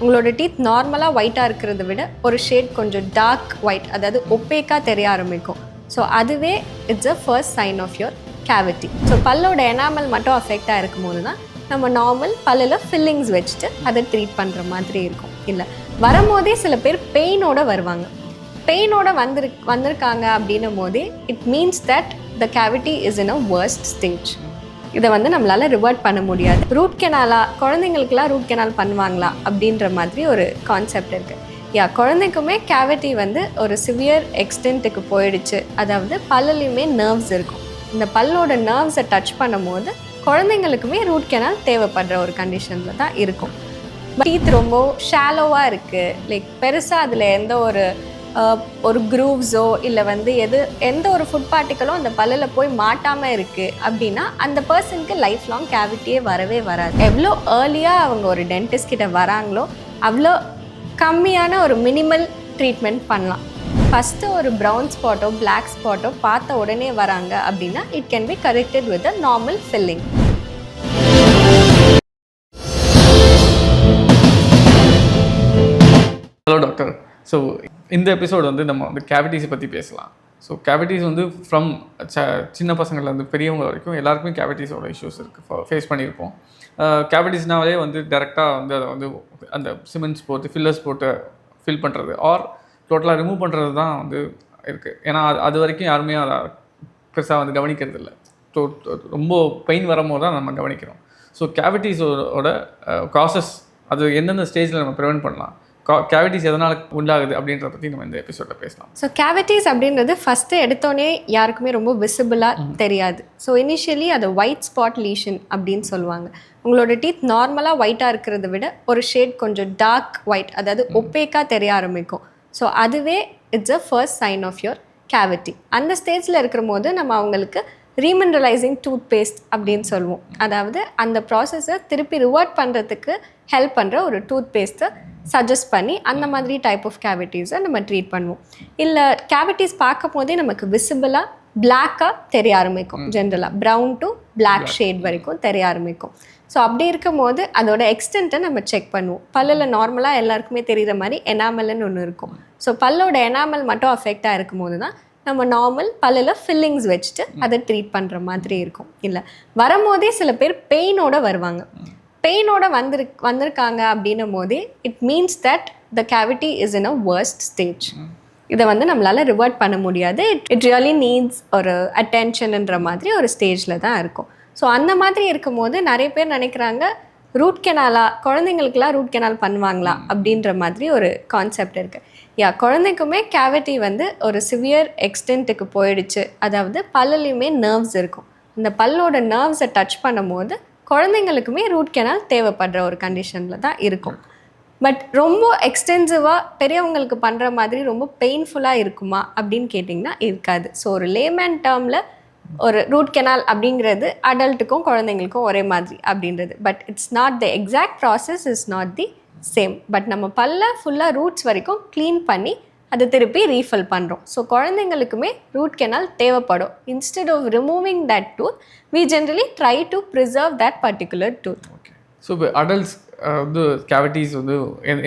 உங்களோட டீத் நார்மலாக ஒயிட்டாக இருக்கிறத விட ஒரு ஷேட் கொஞ்சம் டார்க் ஒயிட் அதாவது ஒப்பேக்காக தெரிய ஆரம்பிக்கும். ஸோ அதுவே it's a first sign of your cavity so பல்லோட enamel மட்டும் அஃபெக்டாக இருக்கும்போது தான் நம்ம நார்மல் பல்லில் ஃபில்லிங்ஸ் வச்சுட்டு அதை ட்ரீட் பண்ணுற மாதிரி இருக்கும். இல்லை வரும்போதே சில பேர் பெயினோட வருவாங்க. பெயினோட வந்துரு வந்திருக்காங்க அப்படின்னும் போதே it means that the cavity is in a worst stage இதை வந்து நம்மளால் ரிவர்ட் பண்ண முடியாது. ரூட் கெனாலா குழந்தைங்களுக்குலாம் ரூட் கெனால் பண்ணுவாங்களா அப்படின்ற மாதிரி ஒரு கான்செப்ட் இருக்குது யா குழந்தைக்குமே கேவிட்டி வந்து ஒரு சிவியர் எக்ஸ்டென்ட்டுக்கு போயிடுச்சு. அதாவது பல்லுலையுமே நர்வ்ஸ் இருக்கும். இந்த பல்லோட நர்வ்ஸை டச் பண்ணும்போது குழந்தைங்களுக்குமே ரூட் கெனால் தேவைப்படுற ஒரு கண்டிஷனில் தான் இருக்கும். டீத் ரொம்ப ஷாலோவாக இருக்குது லைக் பெருசாக அதில் எந்த ஒரு ஒரு க்ரூவ்ஸோ இல்லை வந்து எது எந்த ஒரு ஃபுட் பார்ட்டிக்கலும் அந்த பல்லில் போய் மாட்டாமல் இருக்குது அப்படின்னா அந்த பர்சனுக்கு லைஃப் லாங் கேவிட்டியே வரவே வராது. எவ்வளோ ஏர்லியாக அவங்க ஒரு டென்டிஸ்ட் கிட்ட வராங்களோ அவ்வளோ கம்மியான ஒரு மினிமல் ட்ரீட்மெண்ட் பண்ணலாம். ஃபஸ்ட்டு ஒரு ப்ரௌன் ஸ்பாட்டோ பிளாக் ஸ்பாட்டோ பார்த்த உடனே வராங்க அப்படின்னா it can be corrected with a normal filling hello doctor so இந்த எபிசோடு வந்து நம்ம வந்து கேவிட்டிஸை பற்றி பேசலாம். ஸோ கேவிட்டிஸ் வந்து ஃப்ரம் ச சின்ன பசங்கள்லேருந்து பெரியவங்க வரைக்கும் எல்லாருக்குமே கேவிட்டிஸோட இஷ்யூஸ் இருக்குது ஃபேஸ் பண்ணியிருப்போம். கேவிட்டிஸ்னாலே வந்து டேரெக்டாக வந்து அதை வந்து அந்த சிமெண்ட்ஸ் போட்டு ஃபில்லர்ஸ் போட்டு ஃபில் பண்ணுறது ஆர் டோட்டலாக ரிமூவ் பண்ணுறது தான் வந்து இருக்குது ஏன்னா அது அது வரைக்கும் யாருமே அதை பெருசாக வந்து கவனிக்கிறது இல்லை. ஸோ ரொம்ப பெயின் வரும்போது தான் நம்ம கவனிக்கிறோம். ஸோ கேவிட்டிஸோட ப்ராசஸ் அது எந்தெந்த ஸ்டேஜில் நம்ம ப்ரிவெண்ட் பண்ணலாம்? கேவிட்டிஸ் எதனால் உண்டாகுது அப்படின்றத பற்றி நம்ம இந்த எபிசோடில் பேசலாம். ஸோ கேவிட்டிஸ் அப்படின்றது ஃபஸ்ட்டு எடுத்தோடனே யாருக்குமே ரொம்ப விசிபிளாக தெரியாது. ஸோ இனிஷியலி அது ஒயிட் ஸ்பாட் லீஷன் அப்படின்னு சொல்லுவாங்க. உங்களோட டீத் நார்மலாக ஒயிட்டாக இருக்கிறத விட ஒரு ஷேட் கொஞ்சம் டார்க் ஒயிட் அதாவது ஒப்பேக்காக தெரிய ஆரம்பிக்கும். ஸோ அதுவே it's a first sign of your cavity அந்த ஸ்டேஜில் இருக்கிற போது நம்ம அவங்களுக்கு ரீமினரலைசிங் டூத் பேஸ்ட் அப்படின்னு சொல்லுவோம். அதாவது அந்த ப்ராசஸை திருப்பி ரிவர்ட் பண்ணுறதுக்கு ஹெல்ப் பண்ணுற ஒரு டூத் பேஸ்ட்டை சஜஸ்ட் பண்ணி அந்த மாதிரி டைப் ஆஃப் கேவிட்டிஸை நம்ம ட்ரீட் பண்ணுவோம். இல்லை கேவிட்டிஸ் பார்க்கும் போதே நமக்கு விசிபிளாக பிளாக்காக தெரிய ஆரம்பிக்கும் ஜென்ரலாக ப்ரௌன் டு பிளாக் ஷேட் வரைக்கும் தெரிய ஆரம்பிக்கும். ஸோ அப்படி இருக்கும் போது அதோட எக்ஸ்டென்ட்டை நம்ம செக் பண்ணுவோம். பல்லில் நார்மலாக எல்லாருக்குமே தெரிகிற மாதிரி எனாமல்னு ஒன்று இருக்கும். ஸோ பல்லோட எனாமல் மட்டும் அஃபெக்டாக இருக்கும் போது தான் நம்ம நார்மல் பல்லில் ஃபில்லிங்ஸ் வச்சுட்டு அதை ட்ரீட் பண்ணுற மாதிரி இருக்கும். இல்லை வரும்போதே சில பேர் பெயினோட வருவாங்க. பெயினோட வந்திரு வந்திருக்காங்க அப்படின்னும் போதே it means that the cavity is in a worst stage இதை வந்து நம்மளால ரிவர்ட் பண்ண முடியாது. இட் இட் ரியலி நீட்ஸ் ஒரு அட்டென்ஷன்ன்ற மாதிரி ஒரு ஸ்டேஜில் தான் இருக்கும். ஸோ அந்த மாதிரி இருக்கும்போது நிறைய பேர் நினைக்கிறாங்க ரூட் கெனாலா குழந்தைங்களுக்குலாம் ரூட் கெனால் பண்ணுவாங்களா அப்படின்ற மாதிரி ஒரு கான்செப்ட் இருக்குது யா குழந்தைக்குமே கேவிட்டி வந்து ஒரு சிவியர் எக்ஸ்டென்ட்டுக்கு போயிடுச்சு. அதாவது பல்லுலையுமே நர்வ்ஸ் இருக்கும். அந்த பல்லோட நர்வ்ஸை டச் பண்ணும்போது குழந்தைங்களுக்குமே ரூட் கெனால் தேவைப்படுற ஒரு கண்டிஷனில் தான் இருக்கும். பட் ரொம்ப எக்ஸ்டென்சிவாக பெரியவங்களுக்கு பண்ணுற மாதிரி ரொம்ப பெயின்ஃபுல்லாக இருக்குமா அப்படின்னு கேட்டிங்கன்னா இருக்காது. ஸோ ஒரு லேமேன் டேர்மில் ஒரு ரூட் கெனால் அப்படிங்கிறது அடல்ட்டுக்கும் குழந்தைங்களுக்கும் ஒரே மாதிரி அப்படின்றது. But it's not the exact process is not the same but நம்ம பல்ல ஃபுல்லாக ரூட்ஸ் வரைக்கும் க்ளீன் பண்ணி அதை திருப்பி ரீஃபில் பண்ணுறோம் ஸோ குழந்தைங்களுக்குமே ரூட் கெனால் தேவைப்படும். Instead of removing that tooth we generally try to preserve that particular tooth okay so இப்போ அடல்ட்ஸ் வந்து கேவிட்டிஸ் வந்து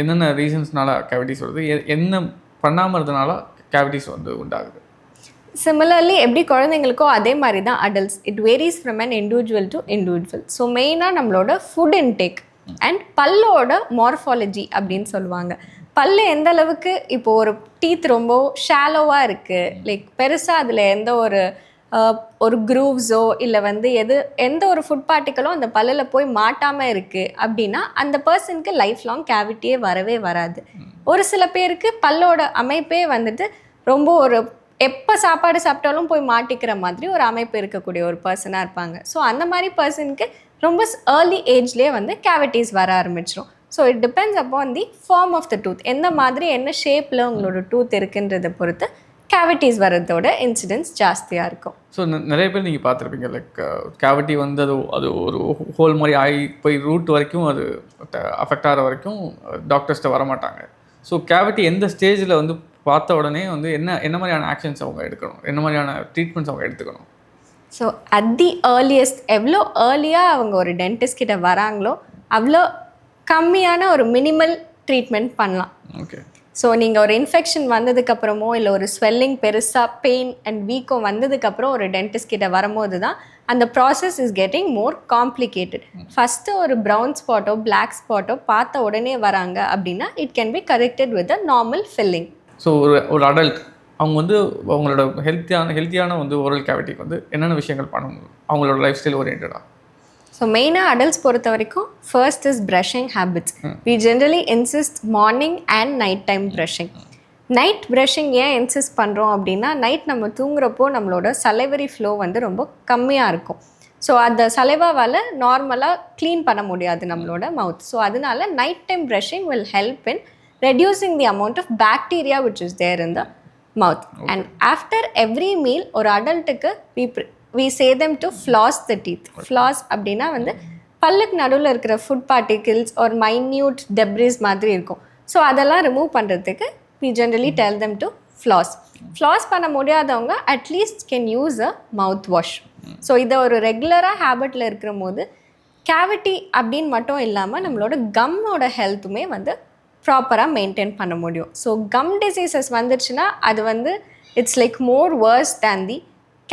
என்னென்ன ரீசன்ஸ்னால கேவிட்டிஸ் வருது? என்ன பண்ணாமல் இருந்தனால கேவிட்டிஸ் வந்து உண்டாகுது? சிமிலர்லி எப்படி குழந்தைங்களுக்கோ அதே மாதிரி தான் adults it varies from an individual to individual so மெயினாக நம்மளோட ஃபுட் இன்டேக் அண்ட் பல்லோட மார்ஃபாலஜி அப்படின்னு சொல்லுவாங்க. பல்லு எந்த அளவுக்கு இப்போ ஒரு டீத் ரொம்ப ஷாலோவாக இருக்குது லைக் பெருசாக அதில் எந்த ஒரு ஒரு குரூவ்ஸோ இல்லை வந்து எது எந்த ஒரு ஃபுட் பார்ட்டிக்கலோ அந்த பல்லில் போய் மாட்டாமல் இருக்குது அப்படின்னா அந்த பர்சனுக்கு லைஃப் லாங் கேவிட்டியே வரவே வராது. ஒரு சில பேருக்கு பல்லோட அமைப்பே வந்துட்டு ரொம்ப ஒரு எப்போ சாப்பாடு சாப்பிட்டாலும் போய் மாட்டிக்கிற மாதிரி ஒரு அமைப்பு இருக்கக்கூடிய ஒரு பர்சனாக இருப்பாங்க. ஸோ அந்த மாதிரி பர்சனுக்கு ரொம்ப ஏர்லி ஏஜ்லேயே வந்து கேவிட்டிஸ் வர ஆரம்பிச்சிடும் so it depends upon the form of the tooth எந்த மாதிரி என்ன ஷேப்பில் உங்களோட டூத் இருக்குன்றதை பொறுத்து கேவிட்டிஸ் வர்றதோட இன்சிடென்ஸ் ஜாஸ்தியாக இருக்கும். ஸோ நிறைய பேர் நீங்கள் பார்த்துருப்பீங்க லைக் கேவிட்டி வந்து அது அது ஒரு ஹோல் மாதிரி ஆகி போய் ரூட் வரைக்கும் அது அஃபெக்ட் ஆகிற வரைக்கும் டாக்டர்ஸ்ட்ட வர மாட்டாங்க ஸோ கேவிட்டி எந்த ஸ்டேஜில் வந்து பார்த்த உடனே வந்து என்ன என்ன மாதிரியான ஆக்ஷன்ஸ் அவங்க எடுக்கணும்? என்ன மாதிரியான ட்ரீட்மெண்ட்ஸ் அவங்க எடுத்துக்கணும்? ஸோ அட் தி ஏர்லியஸ்ட் எவ்வளோ ஏர்லியாக அவங்க ஒரு டென்டிஸ்ட் கிட்ட வராங்களோ அவ்வளோ கம்மியான ஒரு மினிமல் ட்ரீட்மெண்ட் பண்ணலாம். ஓகே ஸோ நீங்கள் ஒரு இன்ஃபெக்ஷன் வந்ததுக்கப்புறமோ இல்லை ஒரு ஸ்வெல்லிங் பெருசாக பெயின் அண்ட் வீக்கம் வந்ததுக்கப்புறம் ஒரு டென்டிஸ்ட் கிட்ட வரும்போது தான் அந்த process is getting more complicated first ஒரு ப்ரௌன் ஸ்பாட்டோ பிளாக் ஸ்பாட்டோ பார்த்த உடனே வராங்க அப்படின்னா it can be corrected with a normal filling so ஒரு ஒரு அடல்ட் அவங்க வந்து அவங்களோட ஹெல்த்தியான ஹெல்த்தியான வந்து ஓரல் கேவிட்டிக்கு வந்து என்னென்ன விஷயங்கள் பண்ணணும்? அவங்களோட லைஃப் ஸ்டைல் ஓரியன்டாக ஸோ மெயினாக அடல்ட்ஸ் பொறுத்த வரைக்கும் first is brushing habits we generally insist morning and night time brushing night brushing ஏன் இன்சிஸ்ட் பண்ணுறோம் அப்படின்னா நைட் நம்ம தூங்குறப்போ நம்மளோட சலைவரி ஃப்ளோ வந்து ரொம்ப கம்மியாக இருக்கும். ஸோ அந்த சலைவாவால் நார்மலாக க்ளீன் பண்ண முடியாது நம்மளோட மவுத் ஸோ அதனால night time brushing will help in reducing the amount of bacteria which is there in the mouth and after every meal ஒரு அடல்ட்டுக்கு we we say them to floss the teeth floss அப்படின்னா வந்து பல்லுக்கு நடுவில் இருக்கிற food particles ஒரு minute debris மாதிரி இருக்கும். So அதெல்லாம் ரிமூவ் பண்ணுறதுக்கு we generally tell them to floss floss பண்ண முடியாதவங்க at least can use a mouthwash so இதை ஒரு ரெகுலராக ஹேபிட்டில் இருக்கிற போது கேவிட்டி அப்படின்னு மட்டும் இல்லாமல் நம்மளோட கம்மோட ஹெல்த்துமே வந்து ப்ராப்பராக மெயின்டைன் பண்ண முடியும். ஸோ கம் டிசீசஸ் வந்துருச்சுன்னா அது வந்து it's like more worse than the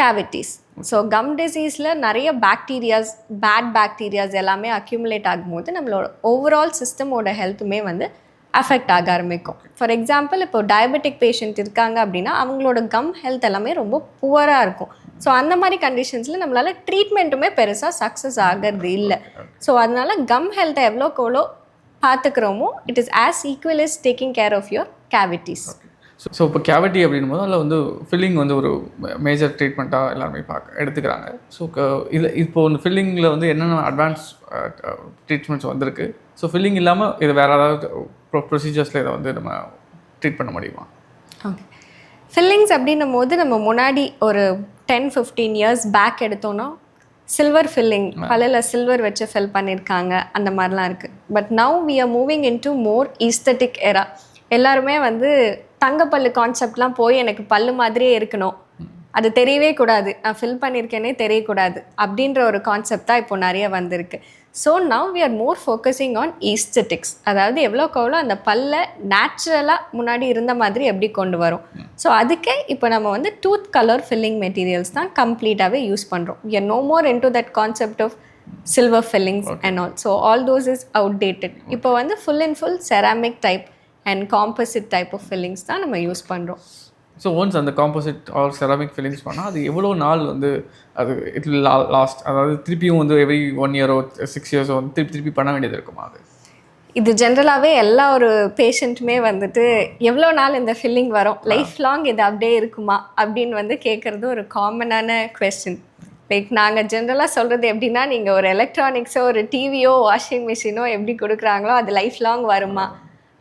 cavities so gum டிசீஸில் நிறைய பாக்டீரியாஸ் பேட் பாக்டீரியாஸ் எல்லாமே அக்யூமுலேட் ஆகும்போது நம்மளோட ஓவரால் சிஸ்டமோட ஹெல்த்துமே வந்து அஃபெக்ட் ஆக ஆரம்பிக்கும். ஃபார் எக்ஸாம்பிள் இப்போ டயபெட்டிக் பேஷண்ட் இருக்காங்க அப்படின்னா அவங்களோட கம் ஹெல்த் எல்லாமே ரொம்ப புவராக இருக்கும். ஸோ அந்த மாதிரி கண்டிஷன்ஸில் நம்மளால் ட்ரீட்மெண்ட்டுமே பெருசாக சக்ஸஸ் ஆகிறது இல்லை. ஸோ அதனால கம் ஹெல்த்தை எவ்வளோக்கு எவ்வளோ பார்த்துக்கிறோமோ it is as equal is taking care of your cavities so so இப்போ கேவிட்டி அப்படின்னும் போது அதில் வந்து ஃபில்லிங் வந்து ஒரு மேஜர் ட்ரீட்மெண்ட்டாக எல்லாருமே பார்க்க எடுத்துக்கிறாங்க. ஸோ இது இப்போ இந்த ஃபில்லிங்கில் வந்து என்னென்ன அட்வான்ஸ் ட்ரீட்மெண்ட்ஸ் வந்திருக்கு? ஸோ ஃபில்லிங் இல்லாமல் இது வேறு ஏதாவது ப்ரொசீஜர்ஸில் இதை வந்து நம்ம ட்ரீட் பண்ண முடியுமா? ஓகே ஃபில்லிங்ஸ் அப்படின்னும் போது நம்ம முன்னாடி ஒரு டென் ஃபிஃப்டீன் இயர்ஸ் பேக் எடுத்தோன்னா சில்வர் ஃபில்லிங் பல்லில் சில்வர் வச்சு ஃபில் பண்ணியிருக்காங்க அந்த மாதிரிலாம் இருக்குது but now we are moving into more aesthetic era எல்லாருமே வந்து தங்கப்பல்லு கான்செப்ட்லாம் போய் எனக்கு பல்லு மாதிரியே இருக்கணும். அது தெரியவே கூடாது. நான் ஃபில் பண்ணியிருக்கேனே தெரியக்கூடாது. அப்படின்ற ஒரு கான்செப்ட் தான் இப்போ நிறைய வந்திருக்கு. So now we are more focusing on aesthetics அதாவது எவ்வளோக்கு எவ்வளோ அந்த பல்லை நேச்சுரலாக முன்னாடி இருந்த மாதிரி எப்படி கொண்டு வரும். ஸோ அதுக்கே இப்போ நம்ம வந்து டூத் கலர் ஃபில்லிங் மெட்டீரியல்ஸ் தான் கம்ப்ளீட்டாகவே யூஸ் பண்ணுறோம் are no more into that concept of silver fillings and all so all those is outdated இப்போ வந்து full and full ceramic type and composite type of fillings தான் நம்ம use பண்ணுறோம் so once அந்த composite or ceramic fillings பண்ணால் அது எவ்வளோ நாள் வந்து அது இட் லாஸ்ட் அதாவது திருப்பியும் வந்து எவ்ரி ஒன் இயரோ சிக்ஸ் இயர்ஸோ வந்து திருப்பி திருப்பி பண்ண வேண்டியது இருக்குமா அது? இது ஜென்ரலாகவே எல்லா ஒரு பேஷண்ட்டுமே வந்துட்டு எவ்வளோ நாள் இந்த ஃபில்லிங் வரும்? லைஃப் லாங் இது அப்படியே இருக்குமா? அப்படின்னு வந்து கேட்குறது ஒரு காமனான கொஸ்டின் லைக் நாங்கள் ஜென்ரலாக சொல்கிறது எப்படின்னா நீங்கள் ஒரு எலக்ட்ரானிக்ஸோ ஒரு டிவியோ வாஷிங் மிஷினோ எப்படி கொடுக்குறாங்களோ அது லைஃப் லாங் வருமா?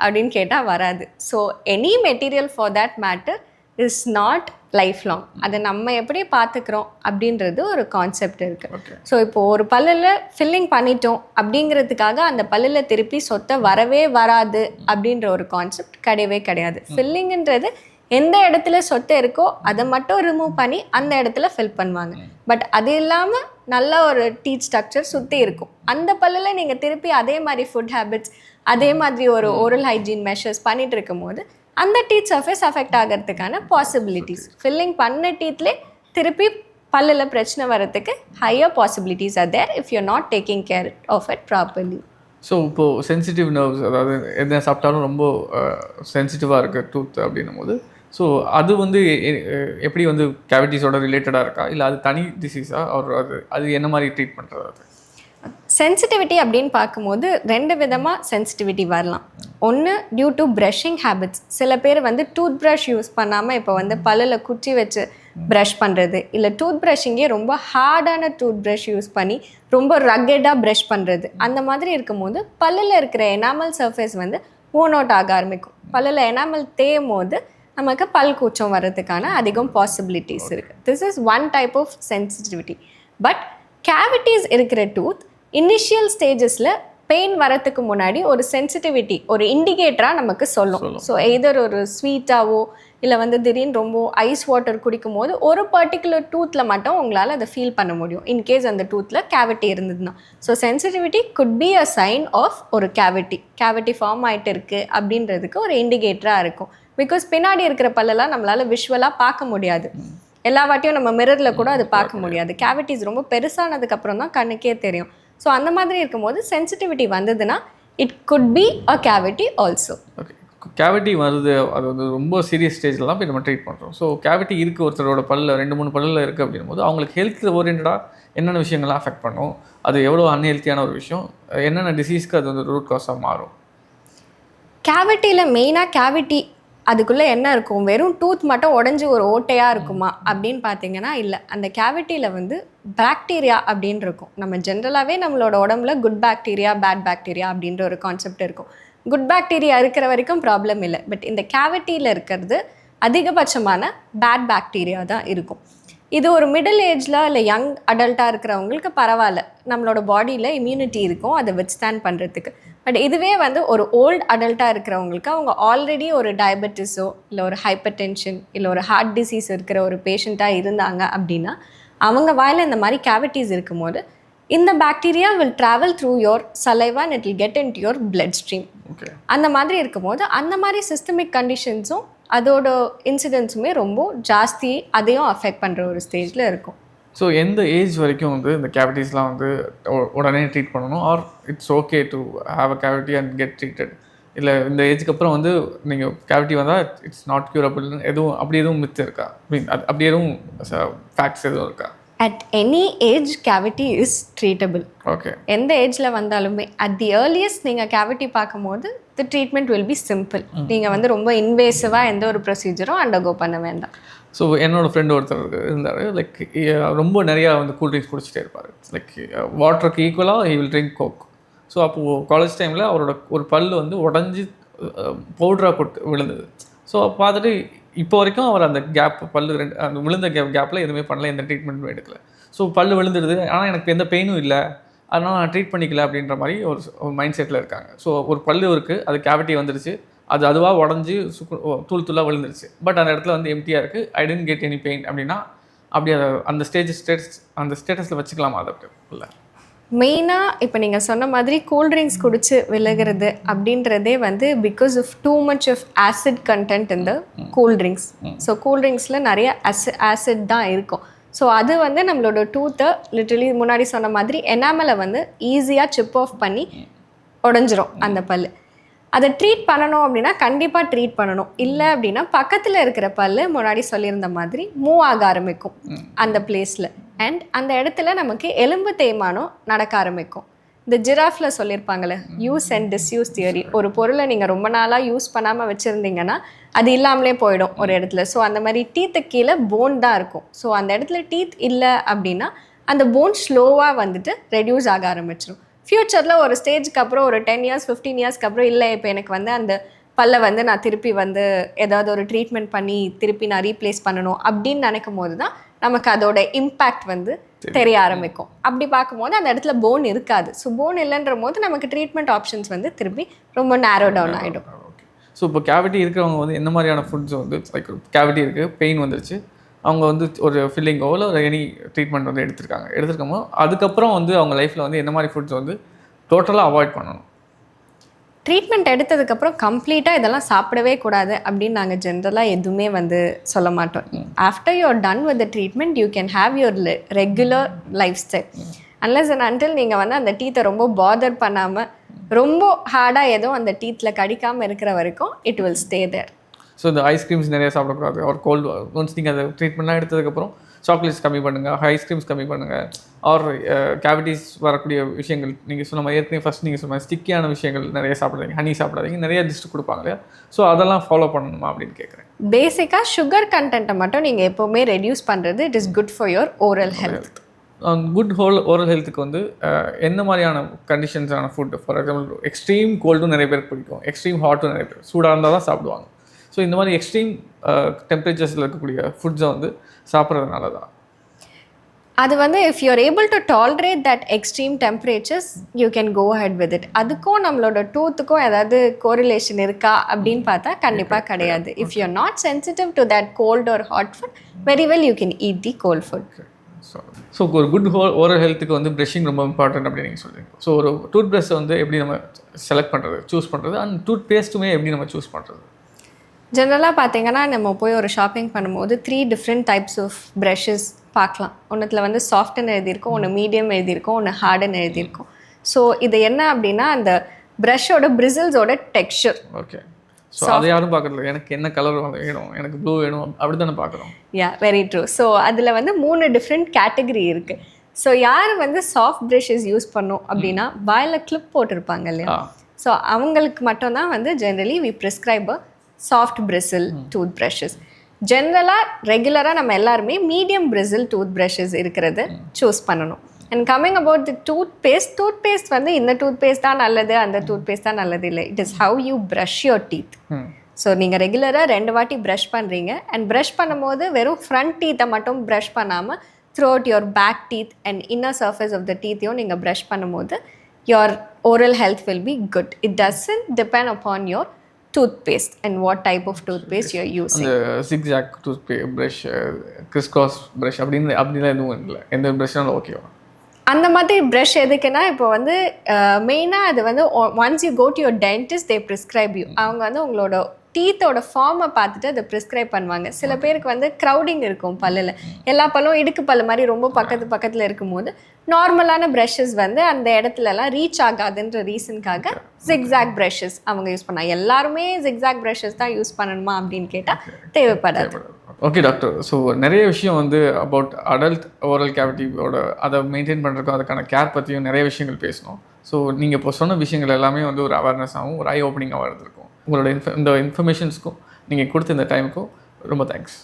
அப்படின்னு கேட்டால் வராது. So any material for that matter is not lifelong அதை நம்ம எப்படி பார்த்துக்கிறோம் அப்படின்றது ஒரு கான்செப்ட் இருக்குது ஸோ இப்போ ஒரு பல்லில் ஃபில்லிங் பண்ணிட்டோம் அப்படிங்கிறதுக்காக அந்த பல்லில் திருப்பி சொத்தை வரவே வராது அப்படின்ற ஒரு கான்செப்ட் கிடையவே கிடையாது. ஃபில்லிங்ன்றது எந்த இடத்துல சொத்தை இருக்கோ அதை மட்டும் ரிமூவ் பண்ணி அந்த இடத்துல ஃபில் பண்ணுவாங்க. பட் அது இல்லாமல் நல்ல ஒரு டீத் ஸ்ட்ரக்சர் சுற்றி இருக்கும். அந்த பல்லில் நீங்கள் திருப்பி அதே மாதிரி ஃபுட் ஹேபிட்ஸ் அதே மாதிரி ஒரு ஓரல் ஹைஜீன் மெஷர்ஸ் பண்ணிட்டு இருக்கும்போது அந்த டீத் சர்ஃபேஸ் அஃபெக்ட் ஆகிறதுக்கான பாசிபிலிட்டிஸ் ஃபில்லிங் பண்ண டீத்லே திருப்பி பல்லில் பிரச்சனை வரதுக்கு higher possibilities are there if you not taking care of it properly so இப்போது சென்சிட்டிவ் நர்வ்ஸ் அதாவது எந்த சாப்பிட்டாலும் ரொம்ப சென்சிட்டிவாக இருக்குது டூத் அப்படின்னும் போது ஸோ அது வந்து எப்படி வந்து கேவிட்டிஸோட ரிலேட்டடாக இருக்கா? இல்லை அது தனி டிசீஸா ஒரு அது அது என்ன மாதிரி ட்ரீட் பண்ணுறது அது? சென்சிட்டிவிட்டி அப்படின்னு பார்க்கும்போது ரெண்டு விதமாக சென்சிட்டிவிட்டி வரலாம். ஒன்று டியூ டு ப்ரஷிங் ஹேபிட்ஸ் சில பேர் வந்து டூத் ப்ரஷ் யூஸ் பண்ணாமல் இப்போ வந்து பல்லில் குச்சி வச்சு ப்ரஷ் பண்ணுறது இல்லை டூத் ப்ரஷிங்கே ரொம்ப ஹார்டான டூத் ப்ரஷ் யூஸ் பண்ணி ரொம்ப ரக்கெட்டாக ப்ரஷ் பண்ணுறது அந்த மாதிரி இருக்கும்போது பல்லில் இருக்கிற எனாமல் சர்ஃபேஸ் வந்து ஓன் அவுட் ஆக ஆரம்பிக்கும். பல்லில் எனாமல் தேயும் போது நமக்கு பல் கூச்சம் வர்றதுக்கான அதிகம் பாசிபிலிட்டிஸ் இருக்குது this is one type of sensitivity but cavities இருக்கிற டூத் இனிஷியல் ஸ்டேஜஸில் பெயின் வரத்துக்கு முன்னாடி ஒரு சென்சிட்டிவிட்டி ஒரு இண்டிகேட்டராக நமக்கு சொல்லும். ஸோ எதர் ஒரு ஸ்வீட்டாவோ இல்லை வந்து திடீர்னு ரொம்ப ஐஸ் வாட்டர் குடிக்கும் போது ஒரு பர்டிகுலர் டூத்தில் மட்டும் உங்களால் அதை ஃபீல் பண்ண முடியும். இன்கேஸ் அந்த டூத்தில் கேவிட்டி இருந்ததுன்னா. So sensitivity could be a sign of ஒரு கேவிட்டி கேவிட்டி ஃபார்ம் ஆகிட்டு இருக்குது அப்படின்றதுக்கு ஒரு இண்டிகேட்டராக இருக்கும். பிகாஸ் பின்னாடி இருக்கிற பல்லெல்லாம் நம்மளால் விஷுவலாக பார்க்க முடியாது. எல்லா வாட்டியும் நம்ம மிரரில் கூட அது பார்க்க முடியாது. கேவிட்டிஸ் ரொம்ப பெருசானதுக்கு அப்புறம் தான் கண்ணுக்கே தெரியும். ஸோ அந்த மாதிரி இருக்கும்போது சென்சிட்டிவிட்டி வந்ததுன்னா it could be a cavity also okay cavity வருது அது வந்து ரொம்ப சீரியஸ் ஸ்டேஜில் தான் போய் நம்ம ட்ரீட் பண்ணுறோம் ஸோ கேவிட்டி இருக்குது ஒருத்தரோட பல்ல ரெண்டு மூணு பல்லில் இருக்குது அப்படின்னும் போது அவங்களுக்கு ஹெல்த் ஓரியன்டாக என்னென்ன விஷயங்கள்லாம் அஃபெக்ட் பண்ணும்? அது எவ்வளோ அன்ஹெல்த்தியான ஒரு விஷயம்? என்னென்ன டிசீஸ்க்கு அது வந்து ரூட் காஸாக மாறும்? கேவிட்டியில் மெயினாக கேவிட்டி அதுக்குள்ளே என்ன இருக்கும்? வெறும் டூத் மட்டும் உடஞ்சி ஒரு ஓட்டையாக இருக்குமா? அப்படின்னு பார்த்தீங்கன்னா இல்லை. அந்த கேவிட்டியில் வந்து பாக்டீரியா அப்படின்னு இருக்கும். நம்ம ஜென்ரலாகவே நம்மளோட உடம்புல குட் பாக்டீரியா பேட் பாக்டீரியா அப்படின்ற ஒரு கான்செப்ட் இருக்கும். குட் பாக்டீரியா இருக்கிற வரைக்கும் ப்ராப்ளம் இல்லை. பட் இந்த கேவிட்டியில் இருக்கிறது அதிகபட்சமான பேட் பாக்டீரியா தான் இருக்கும். இது ஒரு மிடில் ஏஜில் இல்லை யங் அடல்ட்டாக இருக்கிறவங்களுக்கு பரவாயில்ல. நம்மளோட பாடியில் இம்யூனிட்டி இருக்கும் அதை வித்ஸ்டாண்ட் பண்ணுறதுக்கு பட் இதுவே வந்து ஒரு ஓல்ட் அடல்ட்டாக இருக்கிறவங்களுக்கு அவங்க ஆல்ரெடி ஒரு டயபெட்டிஸோ இல்லை ஒரு ஹைப்பர் டென்ஷன் இல்லை ஒரு ஹார்ட் டிசீஸ் இருக்கிற ஒரு பேஷண்ட்டாக இருந்தாங்க அப்படின்னா அவங்க வாயில் இந்த மாதிரி கேவிட்டிஸ் இருக்கும்போது இந்த bacteria will travel through your saliva and it will get into your bloodstream okay அந்த மாதிரி இருக்கும்போது அந்த மாதிரி சிஸ்டமிக் கண்டிஷன்ஸும் அதோட இன்சிடென்ட்ஸுமே ரொம்ப ஜாஸ்தி அதையும் அஃபெக்ட் பண்ணுற ஒரு ஸ்டேஜில் இருக்கும். ஸோ எந்த ஏஜ் வரைக்கும் வந்து இந்த கேவிட்டிஸ்லாம் வந்து உடனே ட்ரீட் பண்ணணும்? Or it's okay to have a cavity and get treated இல்லை இந்த ஏஜுக்கு அப்புறம் வந்து நீங்கள் கேவிட்டி வந்தால் இட்ஸ் நாட் க்யூரபிள்னு எதுவும் அப்படி எதுவும் மித்து இருக்கா? மீன் அது அப்படி எதுவும் ஃபேக்ட்ஸ் எதுவும் இருக்கா? At any age cavity is treatable okay எந்த ஏஜில் வந்தாலுமே அட் தி ஏர்லியஸ்ட் நீங்கள் கேவிட்டி பார்க்கும்போது the treatment will be simple நீங்கள் வந்து ரொம்ப இன்வேசிவாக எந்த ஒரு ப்ரொசீஜரும் அண்டர்கோ பண்ண வேண்டாம். ஸோ என்னோட ஃப்ரெண்ட் ஒருத்தர் இருந்தார். லைக் ரொம்ப நிறையா வந்து கூல் ட்ரிங்க்ஸ் குடிச்சிட்டே இருப்பார். லைக் வாட்டருக்கு ஈக்குவலாக he will drink coke so அப்போது காலேஜ் டைமில் அவரோட ஒரு பல் வந்து உடஞ்சி பவுடராக போட்டு விழுந்தது. ஸோ பார்த்துட்டு இப்போ வரைக்கும் அவர் அந்த கேப் பல்லு ரெண்டு அந்த விழுந்த கேப் கேப்பில் எதுவுமே பண்ணல எந்த ட்ரீட்மெண்ட்டும் எடுக்கல. ஸோ பல்லு விழுந்துடுது. ஆனால் எனக்கு எந்த பெயினும் இல்லை. அதனால் நான் ட்ரீட் பண்ணிக்கல அப்படின்ற மாதிரி ஒரு ஒரு மைண்ட் செட்டில் இருக்காங்க. ஸோ ஒரு பல்லு இருக்குது அது கேவிட்டி வந்துருச்சு. அது அதுவாக உடஞ்சி சுக்கு தூள் தூளாக விழுந்துருச்சு. பட் அந்த இடத்துல வந்து எம்டியாக இருக்குது I don't get any pain அப்படின்னா அப்படி அதை அந்த ஸ்டேஜ் ஸ்டேட்டஸ் அந்த ஸ்டேட்டஸில் வச்சுக்கலாமா அதை இல்லை. மெயினாக இப்போ நீங்கள் சொன்ன மாதிரி கூல்ட்ரிங்க்ஸ் குடிச்சு விலகிறது அப்படின்றதே வந்து because of too much of acid content இந்த கூல்ட்ரிங்க்ஸ் ஸோ கூல்ட்ரிங்க்ஸில் நிறைய ஆசி ஆசிட் தான் இருக்கும். ஸோ அது வந்து நம்மளோட டூத்தை லிட்டரலி முன்னாடி சொன்ன மாதிரி எனாமலை வந்து ஈஸியாக சிப் ஆஃப் பண்ணி உடஞ்சிரும் அந்த பல் அதை ட்ரீட் பண்ணணும் அப்படின்னா கண்டிப்பாக ட்ரீட் பண்ணணும். இல்லை அப்படின்னா பக்கத்தில் இருக்கிற பல்லு முன்னாடி சொல்லியிருந்த மாதிரி மூவ் ஆக ஆரம்பிக்கும் அந்த பிளேஸில் அண்ட் அந்த இடத்துல நமக்கு எலும்பு தேய்மானம் நடக்க ஆரம்பிக்கும். இந்த ஜிராஃபில் சொல்லியிருப்பாங்கள்ல யூஸ் அண்ட் டிஸ்யூஸ் தியரி ஒரு பொருளை நீங்கள் ரொம்ப நாளாக யூஸ் பண்ணாமல் வச்சுருந்தீங்கன்னா அது இல்லாமலே போயிடும் ஒரு இடத்துல. ஸோ அந்த மாதிரி டீத்து கீழே போன் தான் இருக்கும். ஸோ அந்த இடத்துல டீத் இல்லை அப்படின்னா அந்த போன் ஸ்லோவாக வந்துட்டு ரெடியூஸ் ஆக ஆரம்பிச்சிடும் ஃப்யூச்சரில் ஒரு ஸ்டேஜ்க்கு அப்புறம் ஒரு டென் இயர்ஸ் ஃபிஃப்டீன் இயர்ஸ்க்கு அப்புறம் இல்லை. இப்போ எனக்கு வந்து அந்த பல்லை வந்து நான் திருப்பி வந்து ஏதாவது ஒரு ட்ரீட்மெண்ட் பண்ணி திருப்பி நான் ரீப்ளேஸ் பண்ணணும் அப்படின்னு நினைக்கும் போது தான் நமக்கு அதோட இம்பேக்ட் வந்து தெரிய ஆரம்பிக்கும். அப்படி பார்க்கும்போது அந்த இடத்துல போன் இருக்காது. ஸோ போன் இல்லைன்ற போது நமக்கு ட்ரீட்மெண்ட் ஆப்ஷன்ஸ் வந்து திருப்பி ரொம்ப நேரோ டவுன் ஆகிடும் ஓகே ஸோ இப்போ கேவிட்டி இருக்கிறவங்க வந்து என்ன மாதிரியான ஃபுட்ஸ் வந்து லைக் கேவிட்டி இருக்குது பெயின் வந்துருச்சு. அவங்க வந்து ஒரு ஃபில்லிங்கோ இல்லை ஒரு எனி ட்ரீட்மெண்ட் வந்து எடுத்திருக்காங்க. எடுத்திருக்கமோ அதுக்கப்புறம் வந்து அவங்க லைஃப்பில் வந்து என்ன மாதிரி ஃபுட்ஸ் வந்து டோட்டலாக அவாய்ட் பண்ணணும். ட்ரீட்மெண்ட் எடுத்ததுக்கப்புறம் கம்ப்ளீட்டாக இதெல்லாம் சாப்பிடவே கூடாது அப்படின்னு நாங்கள் ஜென்ரலாக எதுவுமே வந்து சொல்ல மாட்டோம். After you're done with the treatment you can have your regular lifestyle unless and until நீங்கள் வந்து அந்த டீத்தை ரொம்ப பாதர் பண்ணாமல் ரொம்ப ஹார்டாக எதுவும் அந்த டீத்தில் கடிக்காமல் இருக்கிற வரைக்கும் it will stay there so இந்த ஐஸ்கிரீம்ஸ் நிறைய சாப்பிடக்கூடாது. ஒரு கோல்டு ஒன்ஸ் நீங்கள் அந்த ட்ரீட்மெண்ட்லாம் எடுத்ததுக்கப்புறம் சாக்லேட்ஸ் கம்மி பண்ணுங்கள் ஐஸ்கிரீம்ஸ் கம்மி பண்ணுங்கள் ஆர் கேவிட்டிஸ் வரக்கூடிய விஷயங்கள் நீங்கள் சொன்ன மாதிரி ஏற்கனவே ஃபஸ்ட் நீங்கள் சொன்ன ஸ்டிக்கியான விஷயங்கள் நிறைய சாப்பிடாதீங்க ஹனி சாப்பிடாதீங்க நிறைய லிஸ்ட் கொடுப்பாங்க இல்லையா? ஸோ அதெல்லாம் ஃபாலோ பண்ணணுமா அப்படின்னு கேட்குறேன் பேசிக்காக சுகர் கண்டென்ட்டை மட்டும் நீங்கள் எப்போவுமே ரெடியூஸ் பண்ணுறது it is good for your oral health good whole oral ஹெல்த்துக்கு வந்து அஹ், எந்த மாதிரியான கண்டிஷன்ஸான ஃபுட் ஃபார் எக்ஸாம்பிள் எக்ஸ்ட்ரீம் கோல்டும் நிறைய பேருக்கு பிடிக்கும் எக்ஸ்ட்ரீம் ஹாட்டும் நிறைய பேர் சூடாக இருந்தால் தான் சாப்பிடுவாங்க. ஸோ இந்த மாதிரி எக்ஸ்ட்ரீம் டெம்பரேச்சர்ஸில் இருக்கக்கூடிய ஃபுட்ஸை வந்து சாப்பிட்றதுனால தான். அது வந்து if you're able to tolerate that extreme temperatures you can go ahead with it அதுக்கும் நம்மளோட டூத்துக்கும் ஏதாவது கோரிலேஷன் இருக்கா அப்படின்னு பார்த்தா கண்டிப்பாக கிடையாது. If you are not sensitive to that cold or hot food very well you can eat the cold food so so ஒரு good whole oral ஹெல்த்துக்கு வந்து ப்ரஷிங் ரொம்ப இம்பார்ட்டன்ட் அப்படின்னு நீங்கள் சொல்றீங்க. ஸோ ஒரு டூத் ப்ரஷ் வந்து எப்படி நம்ம செலக்ட் பண்ணுறது சூஸ் பண்ணுறது அண்ட் டூத் பேஸ்ட்டுமே எப்படி நம்ம சூஸ் பண்ணுறது ஜென்ரலாக பார்த்தீங்கன்னா நம்ம போய் ஒரு ஷாப்பிங் பண்ணும்போது three different types of brushes பார்க்கலாம். ஒன்றுத்தில் வந்து சாஃப்ட்னு எழுதியிருக்கும் ஒன்று மீடியம் எழுதியிருக்கும் ஒன்று ஹார்டுன்னு எழுதியிருக்கும். ஸோ இது என்ன அப்படின்னா அந்த ப்ரஷோட பிரிசில்ஸோட டெக்ஸ்சர் ஓகே ஸோ அதை யாரும் பார்க்கறது எனக்கு என்ன கலர் வேணும்? எனக்கு ப்ளூ வேணும். அப்படி தானே பார்க்குறோம்? யா வெரி ட்ரூ ஸோ அதில் வந்து மூணு டிஃப்ரெண்ட் கேட்டகரி இருக்குது ஸோ யார் வந்து சாஃப்ட் ப்ரஷஸ் யூஸ் பண்ணோம் அப்படின்னா வாயில் கிளிப் போட்டிருப்பாங்க இல்லையா? ஸோ அவங்களுக்கு மட்டும்தான் வந்து generally we prescribe soft bristle toothbrushes ஜென்ரலாக ரெகுலராக நம்ம எல்லாருமே மீடியம் பிரிசில் டூத் ப்ரஷஸ் இருக்கிறது சூஸ் பண்ணணும். And coming about the toothpaste toothpaste வந்து இந்த டூத் பேஸ்ட் தான் நல்லது அந்த டூத் பேஸ்ட் தான் நல்லது இல்லை. It is how you brush your teeth so நீங்கள் ரெகுலராக ரெண்டு வாட்டி ப்ரஷ் பண்ணுறீங்க அண்ட் ப்ரஷ் பண்ணும்போது வெறும் ஃப்ரண்ட் டீத்தை மட்டும் ப்ரஷ் பண்ணாமல் throughout your back teeth and inner surface of the டீத்தையும் நீங்கள் ப்ரஷ் பண்ணும்போது your oral health will be good. It doesn't depend upon your toothpaste and what type of toothpaste you're using. அந்த tooth பே brush crisscross brush அப்படின்னு அப்படிலாம் எதுவும் இல்லை. எந்த ப்ரஷ்னாலும் ஓகேவா அந்த மாதிரி ப்ரஷ் எதுக்குன்னா இப்போ வந்து மெயினாக அது வந்து once you go to your dentist they prescribe you அவங்க வந்து உங்களோட டீத்தோட ஃபார்மை பார்த்துட்டு அதை ப்ரிஸ்கிரைப் பண்ணுவாங்க. சில பேருக்கு வந்து க்ரௌடிங் இருக்கும் பல்லில். எல்லா பல்லும் இடுக்கு பல்லு மாதிரி ரொம்ப பக்கத்து பக்கத்தில் இருக்கும்போது நார்மலான ப்ரஷஸ் வந்து அந்த இடத்துலலாம் ரீச் ஆகாதுன்ற ரீசனுக்காக ஜிக்ஸாக் ப்ரஷஸ் அவங்க யூஸ் பண்ணாங்க எல்லாருமே ஜிக்ஸாக் ப்ரஷஸ் தான் யூஸ் பண்ணணுமா அப்படின்னு கேட்டால் தேவைப்படாது. ஓகே டாக்டர் ஸோ நிறைய விஷயம் வந்து அபவுட் அடல்ட் ஓரல் கேவிட்டியோட அதை மெயின்டைன் பண்ணுறதுக்கும் அதுக்கான கேர் பற்றியும் நிறைய விஷயங்கள் பேசணும். ஸோ நீங்கள் இப்போ சொன்ன விஷயங்கள் எல்லாமே வந்து ஒரு அவேர்னஸாகவும் ஒரு ஐ ஓப்பனிங்காகவும் இருந்திருக்கும் உங்களோட இன்ஃப இந்த இன்ஃபர்மேஷன்ஸ்க்கும் நீங்கள் கொடுத்த இந்த டைமுக்கும் ரொம்ப தேங்க்ஸ்